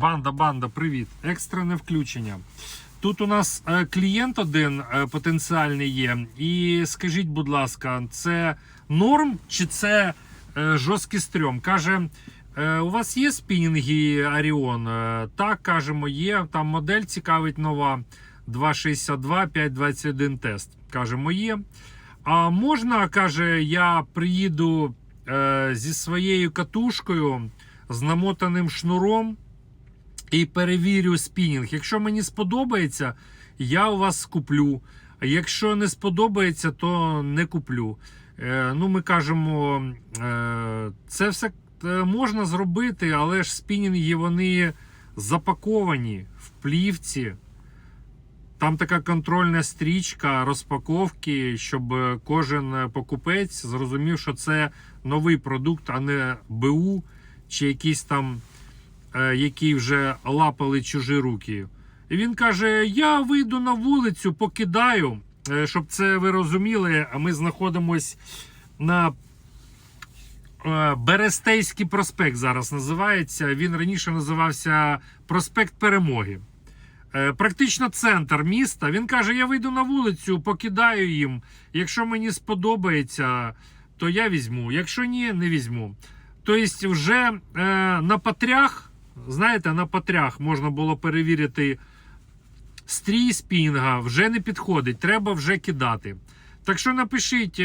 Банда, банда, привіт. Екстрене включення. Тут у нас е, клієнт один е, потенціальний є. І скажіть, будь ласка, це норм чи це е, жорсткий стрьом? Каже, у вас є спінінги Оріон? Е, так, кажемо, є. Там модель цікавить нова 262 521 тест. Кажемо, є. А можна, каже, я приїду зі своєю катушкою, з намотаним шнуром і перевірю спінінг. Якщо мені сподобається, я у вас куплю. А якщо не сподобається, то не куплю. Е, ну, ми кажемо, е, це все е, можна зробити, але ж спінінги вони запаковані в плівці. Там така контрольна стрічка розпаковки, щоб е, кожен покупець зрозумів, що це новий продукт, а не БУ чи якийсь там, який вже лапали чужі руки. І він каже: Я вийду на вулицю, покидаю. Е, Щоб це ви розуміли, ми знаходимось на е, Берестейський проспект зараз називається. Він раніше називався Проспект Перемоги. Е, Практично центр міста. Він каже: я вийду на вулицю, покидаю їм. Якщо мені сподобається, то я візьму. Якщо ні, не візьму. Тобто, вже е, на патрях, знаєте, на патрях можна було перевірити стрій спінга, вже не підходить, треба вже кидати. Так що напишіть е,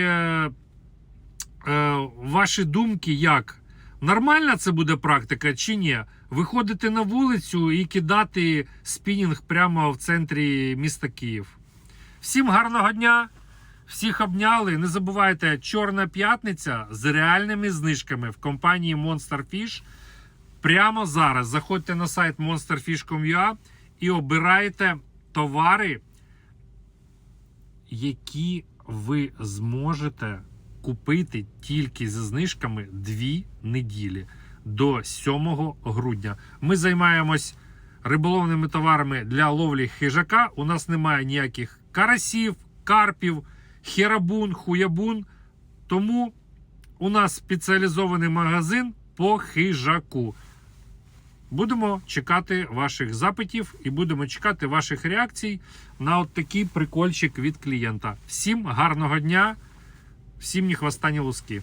е, ваші думки, як нормальна це буде практика чи ні. Виходити на вулицю і кидати спінінг прямо в центрі міста Київ. Всім гарного дня! Всіх обняли. Не забувайте, Чорна п'ятниця з реальними знижками в компанії Monster Fish. Прямо зараз заходьте на сайт monsterfish.com.ua і обирайте товари, які ви зможете купити тільки зі знижками 2 неділі до 7 грудня. Ми займаємось риболовними товарами для ловлі хижака. У нас немає ніяких карасів, карпів, херабун, хуябун. Тому у нас спеціалізований магазин по хижаку. Будемо чекати ваших запитів і будемо чекати ваших реакцій на от такий прикольчик від клієнта. Всім гарного дня, всім ні хвоста, луски.